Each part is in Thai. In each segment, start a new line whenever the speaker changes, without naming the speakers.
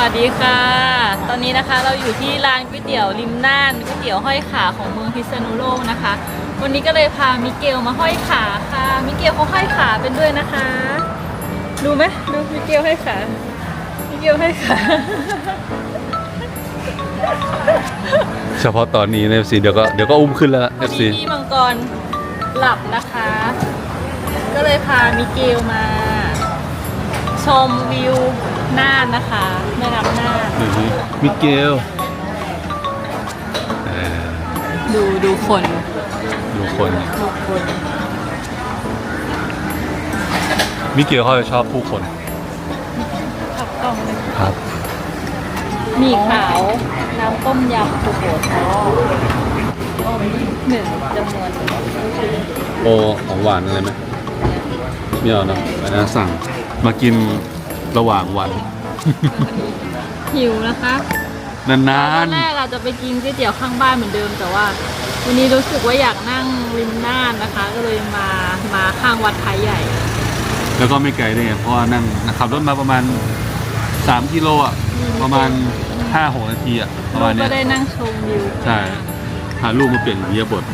วัสดีค่ะ ตอนนี้นะคะเราอยู่ที่ร้านก๋วยเตี๋ยวริมน่านก๋วยเตี๋ยวห้อยขาของเมืองพิษณุโลกนะคะ วันนี้ก็เลยพามิเกลมาห้อยขาค่ะ มิเกลเขาห้อยขาเป็นด้วยนะคะ ดูไหมดูมิเกลห้อยขา มิเกลห้อยขา
เฉพาะตอนนี้ใน FC เดี๋ยวก็เดี๋ยวก็อุ้มขึ้นแล้ว
วัน
FC
นี้พี่มังกรหลับนะคะ ก็เลยพามิเกลมา ชมวิวน่านนะคะแม่น้ำน่าน
อือฮึมิเกลเอ่อ
ดูดูคน
ดูคน
ดูคน
มิเกลเขาจะชอบผู้คน
ขับกล้องเลย
ครับ
หมีขาว น้ำต้มยำสุโขทัยหนึ่งจำนวน
โอของหวานอะไรไหมไม่เอาเนอะอันนั้นสั่ง มากินระหว่างวัน
หิวนะคะ
นาน
ตอนแรกเราจะไปกินก๋วยเตี๋ยวข้างบ้านเหมือนเดิม แต่ว่า วันนี้รู้สึกว่าอยากนั่งริมน่านนะคะ ก็เลยมามาข้างวัดไทยใหญ่
ๆ แล้วก็ไม่ไกลด้วยไงเพราะว่านั่งขับรถมาประมาณ 3 กิโลอะ ประมาณ 5-6 นาทีอะ ประมาณ
ก็
เนี้ย
ได้นั่งชมวิว
ใช่พาลูกมาเปลี่ยนอิริยาบท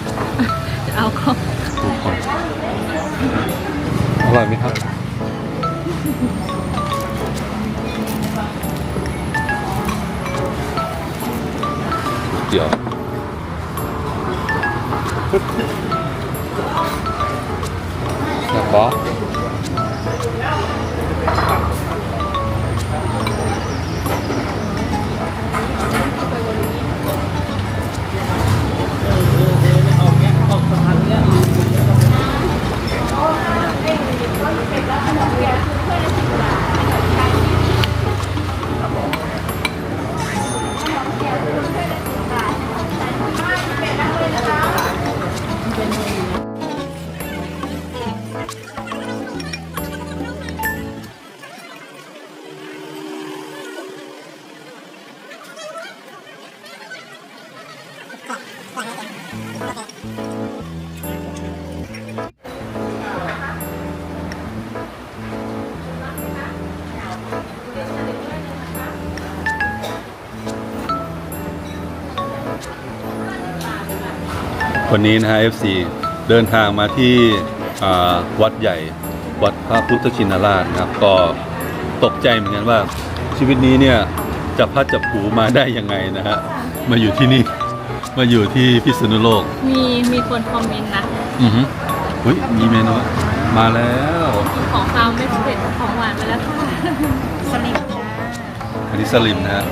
จะเอาก็
ผู้คนอร่อยไหมครับ เดี๋ย วอยากบอกวันนี้นะฮะ FC เดินทางมาที่อ่าวัดใหญ่ วัดพระพุทธชินราชนะครับ ก็ตกใจเหมือนกันว่าชีวิตนี้เนี่ยจะพัดจับผูมาได้ยังไงนะฮะ มาอยู่ที่นี่ มาอยู่ที่พิษณุโลก
มีมีคนคอมเมนต์นะ
อือฮึอุ้ยมีเมนูมาแล้ว
กินของคาวไม่เสร็จของหวานไปแล้วค่ะสลิมจ้า
อันนี้สลิมนะฮะ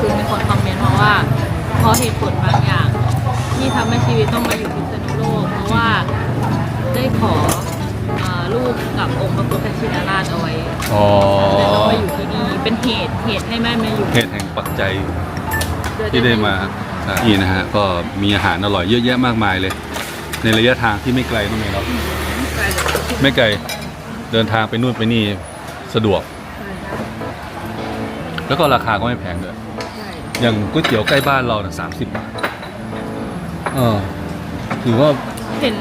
คือมีคนคอมเมนต์มาว่าเพราะเหตุผลบางอย่าง ที่ทำให้ชีวิตต้องมาอยู่พิษณุโลก เพราะว่าได้ขอเอ่อลูกกับองค์พระพุทธชินราชเอาไว้
อ๋อ
เลยต้องมาอยู่ที่นี่เป็นเหตุเหตุให้แม่มาอยู่
เหตุแห่งปัจจัยที่ได้มานี่นะฮะก็มีอาหารอร่อยเยอะแยะมากมายเลย ในระยะทางที่ไม่ไกลมากเลยเนาะไม่ไกลเดินทางไปนู่นไปนี่สะดวก แล้วก็ราคาก็ไม่แพงด้วย อย่างก๋วยเตี๋ยวใกล้บ้านเราเนี่ยสามสิบบาทเออถือว่า
เห็น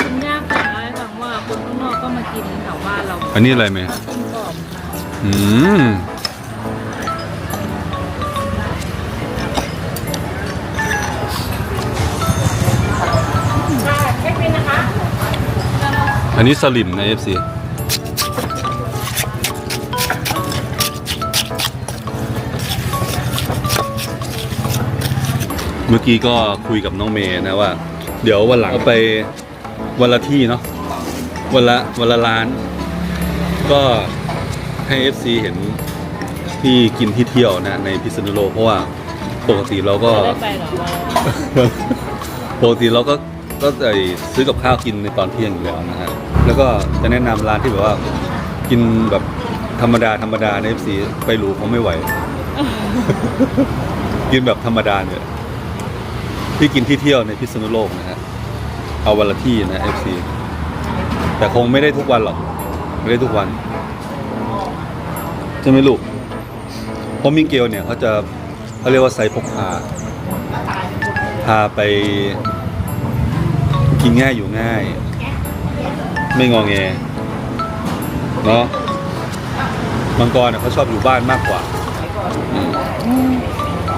คุณย่าเคยเล่าให้ฟังว่าคนข้างนอกก็มากินแถวบ้านเรา
อันนี้อะไรไหม
กินกรอบค่ะ
อืมอันนี้สลิมนะ FC เมื่อกี้ก็คุยกับน้องเมย์นะว่า เดี๋ยววันหลังไปวันละที่เนาะวันละวันละร้าน ก็ให้ FC เห็นที่กินที่เที่ยวนะในพิษณุโลกเพราะว่าปกติเราก็
จะได้ไปเหรอว่า
ปกติเราก็ก็ไอซื้อกับข้าวกินในตอนเที่ยงอยู่แล้วนะฮะแล้วก็จะแนะนำร้านที่แบบว่ากินแบบธรรมดาธรรมดาใน FC ไปหรูเขาไม่ไหว กินแบบธรรมดาเนี่ย ที่กินที่เที่ยวในพิษณุโลกนะฮะเอาวันละที่นะ FC แต่คงไม่ได้ทุกวันหรอก ไม่ได้ทุกวันใช่ไหมลูกเพราะมิงเกลเนี่ยเขาจะเขาเรียกว่าไซส์พกพาพาไปกินง่ายอยู่ง่าย ไม่งอแงเนาะมังกรเนี่ยเขาชอบอยู่บ้านมากกว่า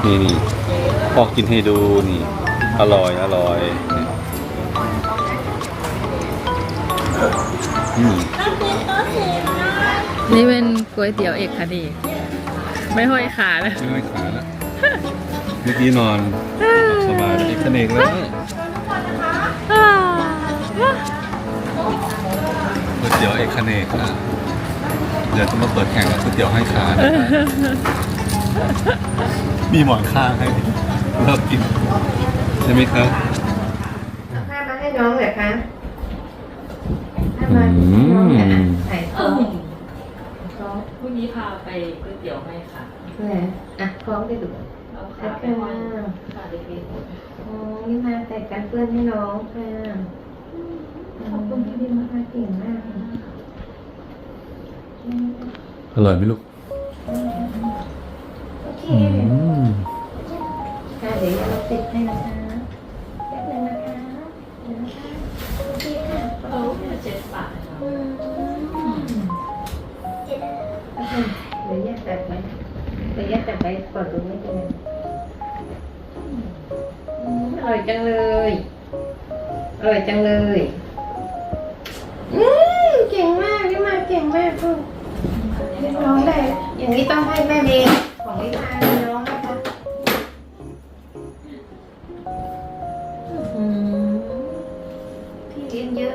นี่นี่พ่อกินให้ดูนี่ อร่อย อร่อยนี่อืม
นี่เป็นก๋วยเตี๋ยวเอกคดี ไม่ห้อยขาเลย
ไม่ค่อยขาแล้วเมื่อกี้นอนสบายแล้วเอกเนกแล้วก๋วยเตี๋ยวเอกเนกอะเดี๋ยวจะมาเปิดแข่งกับก๋วยเตี๋ยวให้ขานะครับมีหมอนข้างให้เลิกกิน ใช่ไหมครับ
เอาผ้ามาให้น้องเหรอคะผ้ามาให้น้องเหรออะใส่ท้องท้อง
พรุ่งนี้พาไปก๋วยเตี๋ยวให้ค่ะ
เพื่ออะท้องได้ดู
เอา
ใส่
ขา
เค
ไป
รื่อง
ห้
มา
อยขาเล็ก
โอ้นี่มาใส่กันเปื้อนให้น้องค่ะขอบคุณพี่ดิมากเก่งมาก
อร่อยไหมลูก
แยกแบบไปก่อนดูไม่เป็นไรอืมอร่อยจังเลย อร่อยจังเลย อืมเก่งมากลิมาเก่งมากลูกน้องได้อย่างนี้ต้องให้แม่เมย์ของลิมาเลยน้องนะคะอืมพี่เลี้ยงเยอะ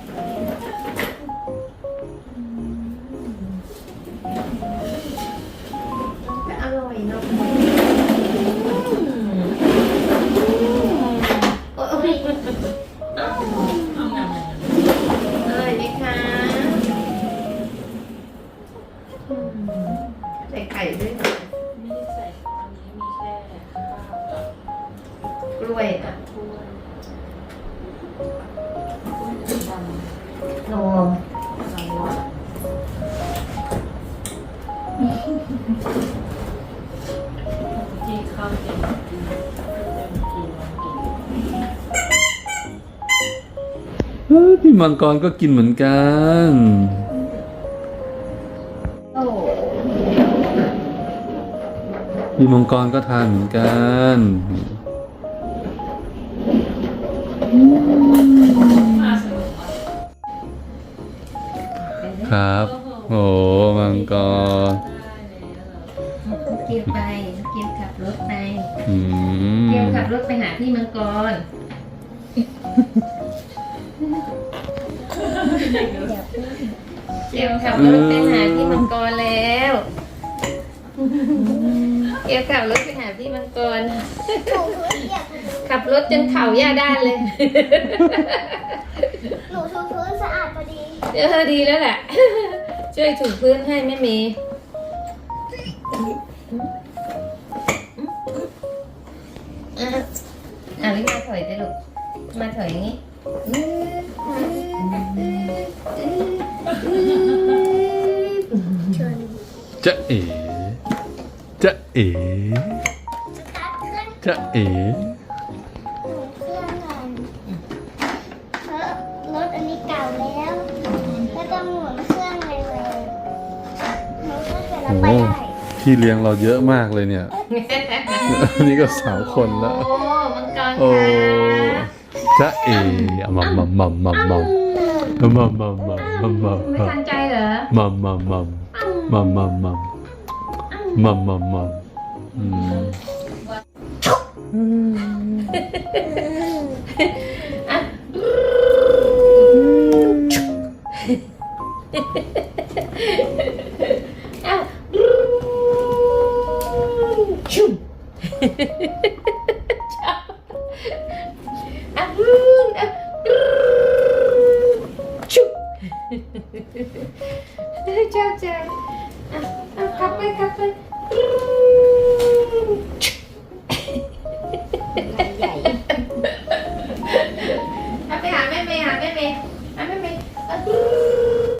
มั
งก
ร
ก็
กิน
เห
มือนกัน
โอ้
พี่มังกรก็ทานเหมือนกัน
มาสนุกมาก
ครับ โอ้มังกร
เกียวไปเกียวขับรถไป
อืม
เกียวขับรถไปหาพี่มังกร เกียวขับรถไปหาพี่มังกรแล้วเกียวขับรถไปหาพี่มังกร
ถูพื้นเหยียบ
ขับรถจนเข่าย่าด้านเลย
หนูถูพื้นสะอาดพอดี
เออดีแล้วแหละ ช่วยถูพื้นให้แม่เมย์อะอะลิมาถอยได้ลูก มาถอยอย่างนี้
ชน
จะเอ๋จะเอ๋
สตาร์ทเครื่อง
จะเอ๋
หนูเครื่องก่อนเพราะรถอันนี้เก่าแล้วแล้วต้องหมุนเครื่องเลยเลยหนูก็เกิดเราไป
โอ้
ได้
พี่เลี้ยงเราเยอะมากเลยเนี่ยนี่ก็สามคนแล้ว
โอ้มังกร
โอ้
ค่ะ
จะเอ๋มัมมัมมัมมัมมัม มัมมัมมัมมัมมัมมัม
ไม่ทันใจเหรอ
มัมมัมมัมมัมมัมมัมมัมมัมมัมอืม
嘿嘿嘿嘿这啊啊咖啡咖啡。